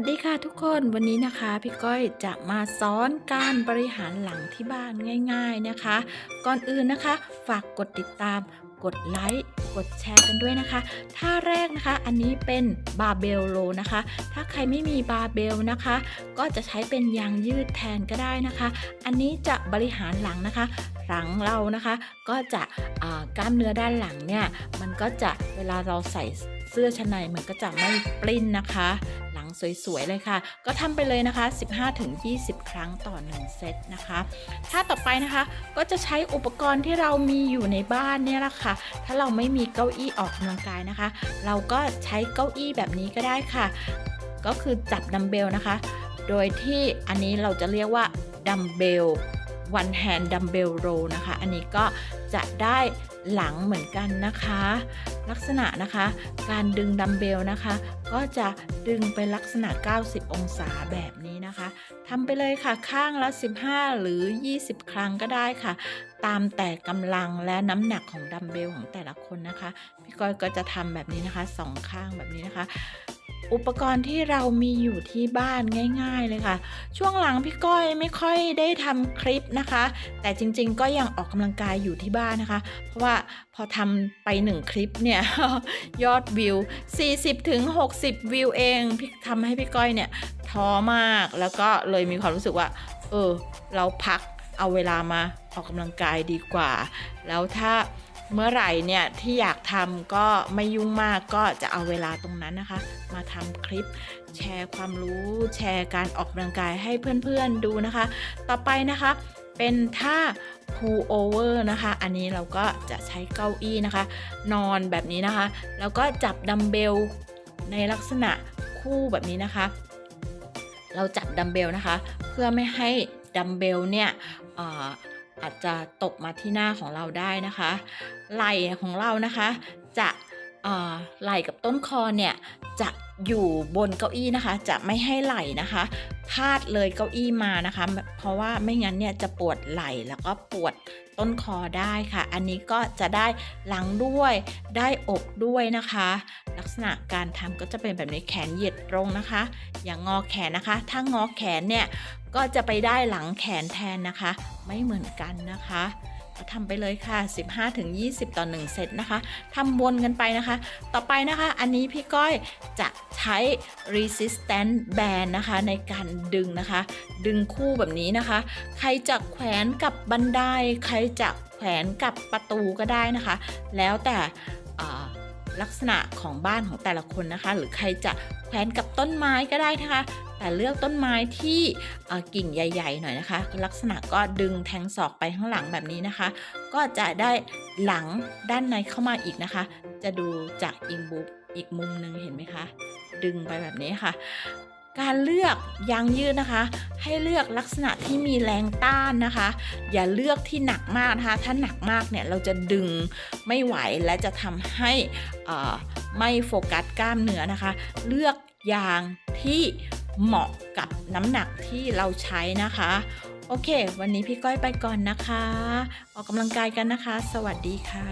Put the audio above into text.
วัสดีค่ะทุกคนวันนี้นะคะพี่ก้อยจะมาสอนการบริหารหลังที่บ้านง่าย ๆนะคะ ก่อนอื่นนะคะ ฝากกดติดตาม กดไลค์กดแชร์กันด้วยนะคะท่าแรกนะคะอันนี้เป็นบาเบลโลนะคะ ถ้าใครไม่มีบาเบลนะคะ ก็จะใช้เป็นยางยืดแทนก็ได้นะคะ อันนี้จะบริหารหลังนะคะ หลังเรานะคะ ก็จะกล้ามเนื้อด้านหลังเนี่ยมันก็จะเวลาเราใส่เสื้อชั้นในมันก็จะไม่ปลิ้นนะคะ สวยๆเลยค่ะ ก็ทำไปเลยนะคะ 15-20 ครั้งต่อ 1 เซตนะคะถ้าต่อไปนะคะก็จะใช้อุปกรณ์ที่เรามีอยู่ในบ้านเนี่ยแหละค่ะ ถ้าเราไม่มีเก้าอี้ออกกำลังกายนะคะ เราก็ใช้เก้าอี้แบบนี้ก็ได้ค่ะ ก็คือจับดัมเบลนะคะ โดยที่อันนี้เราจะเรียกว่าดัมเบล one hand dumbbell row นะคะ อันนี้ก็จะได้ หลังเหมือนกันนะคะ ลักษณะนะคะ การดึงดัมเบลนะคะ ก็จะดึงไปลักษณะ 90 องศาแบบนี้นะคะทำไปเลยค่ะข้างละ 15 หรือ 20 ครั้งก็ได้ค่ะ ตามแต่กำลังและน้ำหนักของดัมเบลของแต่ละคนนะคะ พี่ก้อยก็จะทำแบบนี้นะคะสองข้างแบบนี้นะคะ อุปกรณ์ที่เรามีอยู่ที่บ้านง่ายๆเลยค่ะ ช่วงหลังพี่ก้อยไม่ค่อยได้ทำคลิปนะคะ แต่จริงๆก็ยังออกกำลังกายอยู่ที่บ้านนะคะ เพราะว่าพอทำไปหนึ่งคลิปเนี่ย ยอดวิว 40ถึง60 วิวเองพี่ทำให้พี่ก้อยเนี่ยท้อมากแล้วก็เลยมีความรู้สึกว่า เออ เราพักเอาเวลามาออกกำลังกายดีกว่า แล้วถ้า เมื่อไหร่เนี่ยที่อยากทำก็ไม่ยุ่งมากก็จะเอาเวลาตรงนั้นนะคะ มาทำคลิปแชร์ความรู้แชร์การออกกำลังกายให้เพื่อนๆดูนะคะ ต่อไปนะคะเป็นท่า pull over นะคะ อันนี้เราก็จะใช้เก้าอี้นะคะ นอนแบบนี้นะคะ แล้วก็จับดัมเบลในลักษณะคู่แบบนี้นะคะ เราจับดัมเบลนะคะ เพื่อไม่ให้ดัมเบลเนี่ย อาจจะตกมาที่หน้าของเราได้นะคะ ไหล่ของเรานะคะ จะไหล่กับต้นคอเนี่ยจะอยู่บนเก้าอี้นะคะ จะไม่ให้ไหล่นะคะพาดเลยเก้าอี้มานะคะ เพราะว่าไม่งั้นเนี่ยจะปวดไหล่แล้วก็ปวดต้นคอได้ค่ะ อันนี้ก็จะได้หลังด้วยได้อกด้วยนะคะ ษณะการทำก็จะเป็นแบบนี้แขนเหยียดตรงนะคะ อย่างงอแขนนะคะ ถ้างอแขนเนี่ยก็จะไปได้หลังแขนแทนนะคะ ไม่เหมือนกันนะคะทำไปเลยค่ะ 15-20 ต่อ 1 เซตนะคะทำวนกันไปนะคะ ต่อไปนะคะ อันนี้พี่ก้อยจะใช้ resistance band นะคะ ในการดึงนะคะ ดึงคู่แบบนี้นะคะ ใครจะแขวนกับบันได ใครจะแขวนกับประตูก็ได้นะคะ แล้วแต่ ลักษณะของบ้านของแต่ละคนนะคะ หรือใครจะแขวนกับต้นไม้ก็ได้นะคะ แต่เลือกต้นไม้ที่กิ่งใหญ่ ๆ หน่อยนะคะ ลักษณะก็ดึงแทงศอกไปข้างหลังแบบนี้นะคะ ก็จะได้หลังด้านในเข้ามาอีกนะคะ จะดูจากอิงบุ๊กอีกมุมหนึ่งเห็นไหมคะ ดึงไปแบบนี้ค่ะ การเลือกยางยืดนะคะ ให้เลือกลักษณะที่มีแรงต้านนะคะ อย่าเลือกที่หนักมากนะคะ ถ้าหนักมากเนี่ยเราจะดึงไม่ไหวและจะทำให้อ่อไม่โฟกัสกล้ามเนื้อนะคะ เลือกยางที่เหมาะกับน้ำหนักที่เราใช้นะคะ โอเค วันนี้พี่ก้อยไปก่อนนะคะ ออกกำลังกายกันนะคะ สวัสดีค่ะ